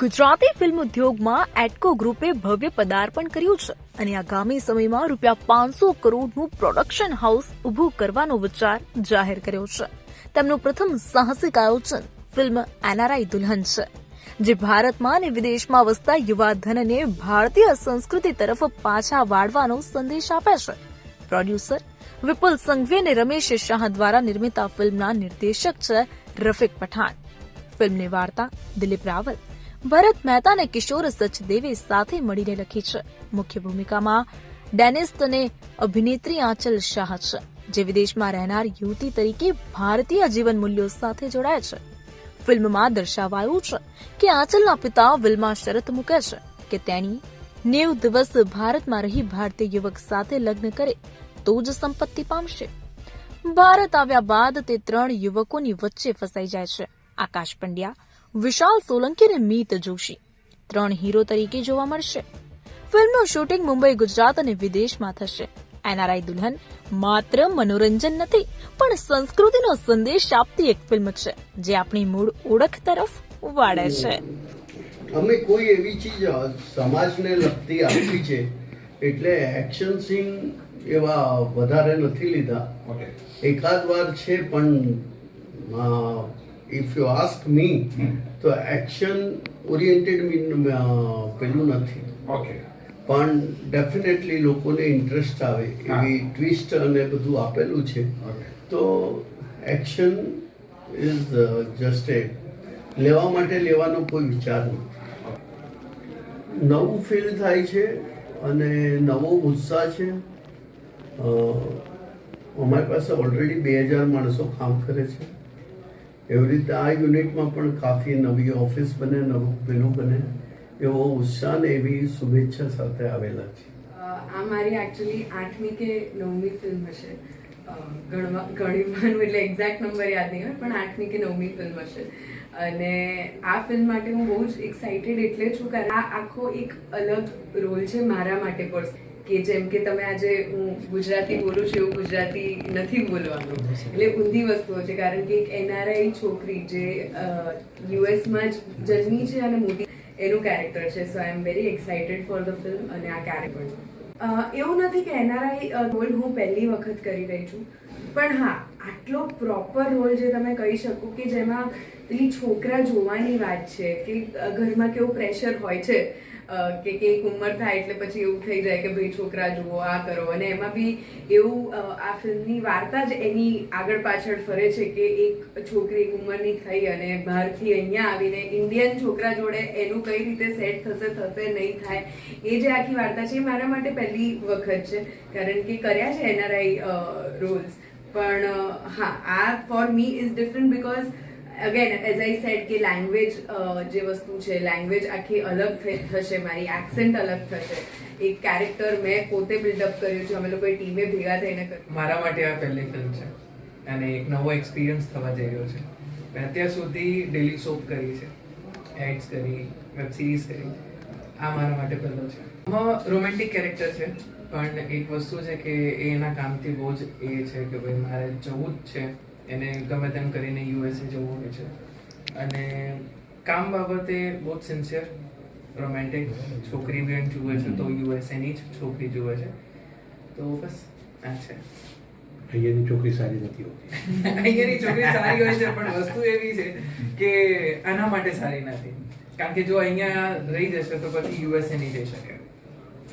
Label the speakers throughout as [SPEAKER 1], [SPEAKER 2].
[SPEAKER 1] Gujarati film ઉદ્યોગમાં એટકો ગ્રુપે ભવ્ય પદાર્પણ કર્યું છે અને આગામી સમયમાં રૂપિયા પાંચસો કરોડનું પ્રોડક્શન હાઉસ ઊભું કરવાનો વિચાર જાહેર કર્યો છે. તેમનું પ્રથમ સાહસિક આયોજન ફિલ્મ એનઆરઆઈ દુલ્હન છે, જે ભારતમાં અને વિદેશમાં વસતા યુવા ધનને ભારતીય સંસ્કૃતિ તરફ પાછા વાળવાનો સંદેશ આપે છે. પ્રોડ્યુસર વિપુલ સંઘવી અને રમેશ શાહ દ્વારા નિર્મિત આ ફિલ્મના નિર્દેશક છે રફીક પઠાણ. ફિલ્મની વાર્તા દિલીપ રાવલ. ભરત મહેતા અને કિશોર સચદેવે સાથે મળીને લખી છે. મુખ્ય ભૂમિકામાં ડેનિસ્ટ અને અભિનેત્રી આંચલ શાહ છે, જે વિદેશમાં રહેનાર યુવતી તરીકે ભારતીય જીવન મૂલ્યો સાથે જોડાય છે. ફિલ્મમાં દર્શાવાયું છે કે આંચલના પિતા વિલ્મા શરત મૂકે છે કે તેણી નેવ દિવસ ભારતમાં રહી ભારતીય યુવક સાથે લગ્ન કરે તો જ સંપત્તિ પામશે. ભારત આવ્યા બાદ તે ત્રણ યુવકોની વચ્ચે ફસાઈ જાય છે. આકાશ પંડ્યા વિશાલ સોલંકી અને મીત જોશી. ત્રણ હીરો તરીકે જોવા મળશે. ફિલ્મનું શૂટિંગ મુંબઈ ગુજરાત અને વિદેશમાં થશે. એનઆરઆઈ દુલ્હન માત્ર મનોરંજન નથી પણ સંસ્કૃતિનો સંદેશ આપતી એક ફિલ્મ છે જે આપણી મૂળ ઓળખ તરફ વાળે છે.
[SPEAKER 2] અમે કોઈ એવી ચીજ સમાજને લગતી આપી છે એટલે એક્શન સીન એવા વધારે નથી લીધા. એકાદ વાર છે પણ ઇફ યુ આસ્ક મી તો એક્શન ઓરિએન્ટેડ પેલું નથી.
[SPEAKER 3] ઓકે
[SPEAKER 2] પણ ડેફિનેટલી લોકોને ઇન્ટરેસ્ટ આવે એવી ટ્વિસ્ટ અને બધું આપેલું છે. તો એક્શન ઇઝ જસ્ટ એ લેવા માટે લેવાનો કોઈ વિચાર નથી. નવું ફીલ થાય છે અને નવો ઉત્સાહ છે. અમારી પાસે ઓલરેડી બે હજાર માણસો કામ કરે છે. એવી રીતે આ યુનિટમાં પણ કાફી નવી ઓફિસ બને, નવું પેલું બને, એવો ઉત્સાહ ને એવી શુભેચ્છા સાથે આવેલા છે.
[SPEAKER 4] આ મારી એકચ્યુઅલી આઠમી કે નવમી ફિલ્મ હશે. ઘણી ગણવા ગણવાનું એટલે એક્ઝેક્ટ નંબર યાદ નહીં હોય, પણ આઠમી કે નવમી ફિલ્મ હશે. અને આ ફિલ્મ માટે હું બહુ જ એક્સાઇટેડ એટલે છું. કારણ આ આખો એક અલગ રોલ છે મારા માટે પણ કે જેમ કે તમે આજે હું ગુજરાતી બોલું છું એવું ગુજરાતી નથી બોલવાનું. એટલે ઊંધી વસ્તુઓ છે, કારણ કે એક એનઆરઆઈ છોકરી જે યુએસમાં જ જજની છે અને મોટી, એનું કેરેક્ટર છે. So I am very excited for the film અને આ કેરેક્ટર એવું નથી કે એનઆરઆઈ રોલ હું પહેલી વખત કરી રહી છું. પણ હા, આટલો પ્રોપર રોલ જે તમે કહી શકો કે જેમાં પેલી છોકરા જોવાની વાત છે, કે ઘરમાં કેવું પ્રેશર હોય છે કે એક ઉંમર થાય એટલે પછી એવું થઈ જાય કે ભાઈ છોકરા જુઓ, આ કરો, અને એમાં બી એવું આ ફિલ્મની વાર્તા જ એની આગળ પાછળ ફરે છે કે એક છોકરી એક ઉંમરની થઈ અને બહારથી અહીંયા આવીને ઇન્ડિયન છોકરા જોડે એનું કઈ રીતે સેટ થશે થશે નહીં થાય, એ જે આખી વાર્તા છે એ મારા માટે પહેલી વખત છે, કારણ કે કર્યા છે એનઆરઆઈ રોલ્સ પણ હા, આ for me is different because again as I said કે લેંગ્વેજ જે વસ્તુ છે લેંગ્વેજ આખી અલગ થશે, મારી એક્સેન્ટ અલગ થશે. એક કેરેક્ટર મેં પોતે બિલ્ડઅપ કર્યું છે, અમે લોકોએ ટીમે ભેગા થઈને
[SPEAKER 5] મારા માટે આ પહેલી ફિલ્મ છે. અને એક નવો એક્સપિરિયન્સ થવા જઈ રહ્યો છે. મેં અત્યાર સુધી ડેલી સોપ કરી છે. એડ્સ કરી વેબ સિરીઝ કરી. આ મારા માટે પહેલો છે. રોમેન્ટિક કેરેક્ટર છે પણ એક વસ્તુ છે કે એના કામથી બહુ જ એ છે કે ભાઈ મારે જવું જ છે એને ગમે તેમ કરીને યુએસએ જવું હોય છે. અને કામ બાબતે બહુ જ સિન્સિયર રોમેન્ટિક છોકરી બી જુએ છે તો યુએસએની જ છોકરી જુએ છે. તો બસ આ છે.
[SPEAKER 3] અહીંયાની છોકરી સારી નથી હોતી.
[SPEAKER 5] અહીંયાની છોકરી સારી હોય છે પણ વસ્તુ એવી છે કે આના માટે સારી નથી. કારણ કે જો અહીંયા રહી જશે તો પછી યુએસએ નહીં જઈ શકે.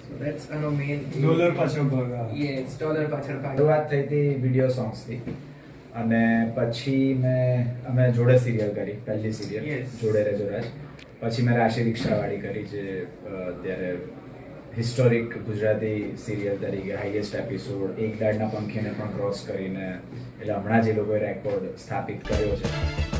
[SPEAKER 5] સો ધેટ્સ આનો મેઇન
[SPEAKER 6] ડોલર પાછળ ભાગા
[SPEAKER 5] યસ ડોલર પાછળ ભાગા
[SPEAKER 6] શરૂઆત થઈ હતી વીડિયો સોંગ્સથી અને પછી મેં અમે જોડે સિરિયલ કરી પહેલી સિરિયલ. જોડે રે જોરાજ પછી મેં રાશિ રિક્ષાવાળી કરી જે અત્યારે હિસ્ટોરિક ગુજરાતી સિરિયલ તરીકે હાઈએસ્ટ એપિસોડ એક દાડના પંખીને પણ ક્રોસ કરીને એટલે હમણાં જે લોકોએ રેકોર્ડ સ્થાપિત કર્યો છે.